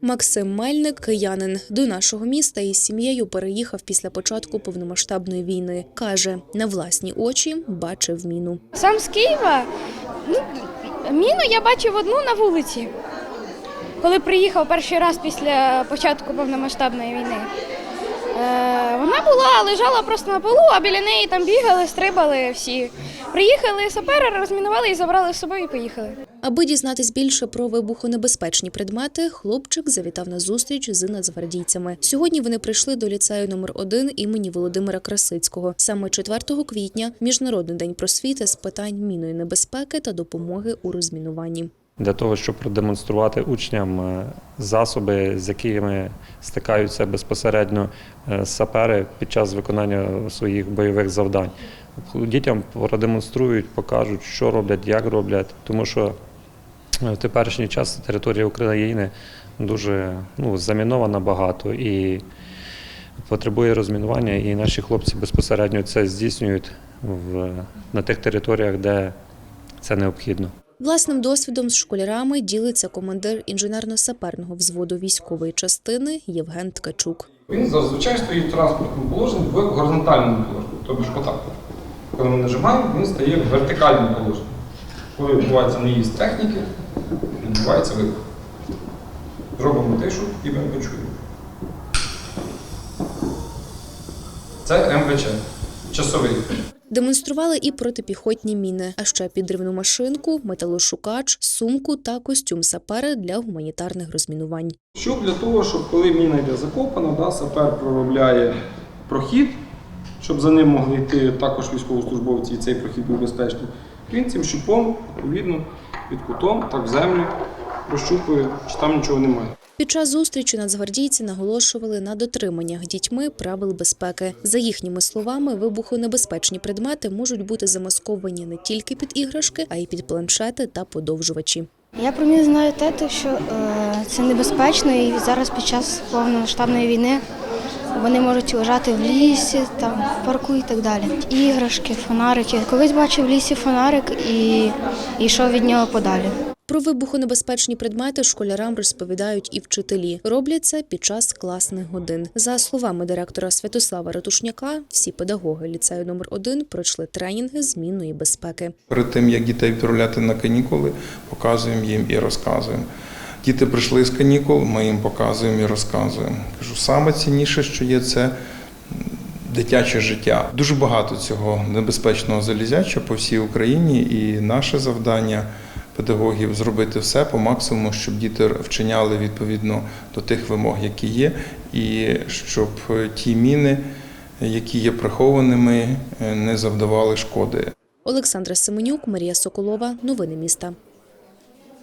Максим Мельник, киянин, до нашого міста із сім'єю переїхав після початку повномасштабної війни. Каже, на власні очі бачив міну. Сам з Києва. Ну, міну я бачив одну на вулиці, коли приїхав перший раз після початку повномасштабної війни. Е, вона була, лежала просто на полу, а біля неї там бігали, стрибали всі. Приїхали сапери, розмінували і забрали з собою і поїхали. Аби дізнатись більше про вибухонебезпечні предмети, хлопчик завітав на зустріч з нацгвардійцями. Сьогодні вони прийшли до ліцею номер 1 імені Володимира Красицького. Саме 4 квітня міжнародний день просвіти з питань мінної небезпеки та допомоги у розмінуванні. для того, щоб продемонструвати учням е, засоби, з якими стикаються безпосередньо е, сапери під час виконання своїх бойових завдань. Дітям продемонструють, покажуть, що роблять, як роблять, тому що в теперішній час територія України дуже ну, замінована багато і потребує розмінування, і наші хлопці безпосередньо це здійснюють в, на тих територіях, де це необхідно. Власним досвідом з школярами ділиться командир інженерно-саперного взводу військової частини Євген Ткачук. Він зазвичай стоїть в транспортному положенні в горизонтальному положенні, тобто ж отак. Коли ми нажимаємо, він стає в вертикальному положенні. Коли відбувається наїзд техніки, відбувається вибух. Зробимо тишу і ми почуємо. Це МВЧ. Часовий. Демонстрували і протипіхотні міни, а ще підривну машинку, металошукач, сумку та костюм сапера для гуманітарних розмінувань. Що для того, щоб коли міна йде закопана, да, сапер проробляє прохід, щоб за ним могли йти також військовослужбовці, і цей прохід був безпечний. Він цим щупом, відповідно, під кутом, так в землю розщупує, чи там нічого немає. Під час зустрічі нацгвардійці наголошували на дотриманнях дітьми правил безпеки. За їхніми словами, вибухонебезпечні предмети можуть бути замасковані не тільки під іграшки, а й під планшети та подовжувачі. Я про них знаю те, що е, це небезпечно, і зараз під час повномасштабної війни вони можуть лежати в лісі, там, в парку і так далі. Іграшки, фонарики. Колись бачив в лісі фонарик і йшов від нього подалі. Про вибухонебезпечні предмети школярам розповідають і вчителі. Роблять це під час класних годин. За словами директора Святослава Ратушняка, всі педагоги ліцею номер 1 пройшли тренінги з мінної безпеки. Перед тим, як дітей відправляти на канікули, показуємо їм і розказуємо. Діти прийшли з канікул, ми їм показуємо і розказуємо. Кажу, саме цінніше, що є, це дитяче життя. Дуже багато цього небезпечного залізяча по всій Україні, і наше завдання педагогів зробити все по максимуму, щоб діти вчиняли відповідно до тих вимог, які є, і щоб ті міни, які є прихованими, не завдавали шкоди. Олександра Семенюк, Марія Соколова. Новини міста.